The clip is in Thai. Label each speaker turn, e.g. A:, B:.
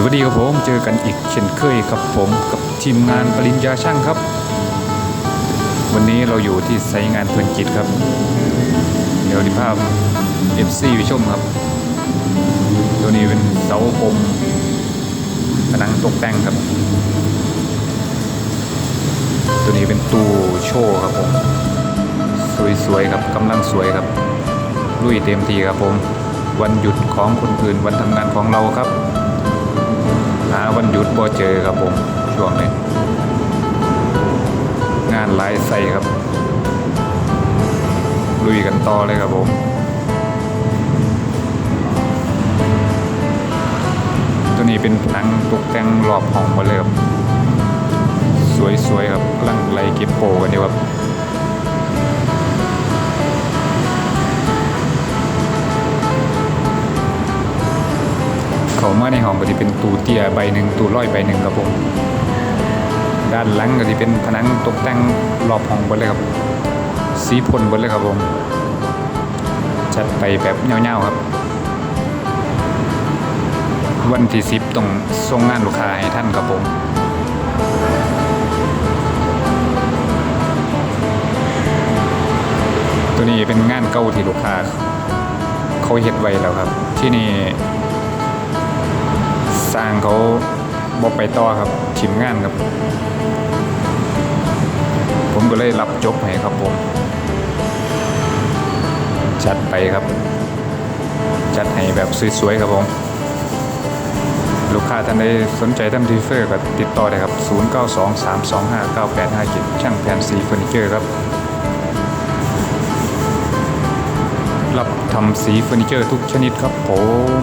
A: สวัสดีครับผมเจอกันอีกเช่นเคยครับผมกับทีมงานปริญญาช่างครับ วันนี้เราอยู่ที่ไซต์งานเพลินจิตครับ เดี๋ยวดิภาพ FC ไปชมครับ ตัวนี้เป็นเสาคมผนังตกแต่งครับ ตัวนี้เป็นตู้โชว์ครับผม สวยๆครับกำลังสวยครับลุยเต็มทีครับผม วันหยุดของคนอื่นวันทำงานของเราครับ วันหยุดบ่เจอครับผมช่วงนี้งานหลายใส่ครับ ลุยกันต่อเลยครับผมตัวนี้เป็นหนังตกแต่งรอบห้องหมดเลยครับ สวยๆครับกำลังไล่เก็บโปกันอยู่ครับ เขามาในห้องก็จะเป็นตู้เตียใบหนึ่งตู้ร้อยใบหนึ่งครับผม ด้านหลังก็จะเป็นผนังตกแต่งรอบห้องหมดเลยครับ สีพ่นหมดเลยครับผม จัดไปแบบเงาๆครับ วันที่สิบต้องส่งงานลูกค้าให้ท่านครับผมตัวนี้เป็นงานเก่าที่ลูกค้าเขาเฮ็ดไว้แล้วครับ ที่นี่างเขาบอกไปต่อครับทีมงานครับ ผมก็เลยรับจบให้ครับผมจัดไปครับ จัดให้แบบสวยๆครับผม ลูกค้าท่านใดสนใจทำทีเฟอร์ก็ติดต่อได้ครับ 0923259857 ช่างแผนสีเฟอร์นิเจอร์ครับ รับทำสีเฟอร์นิเจอร์ทุกชนิดครับผม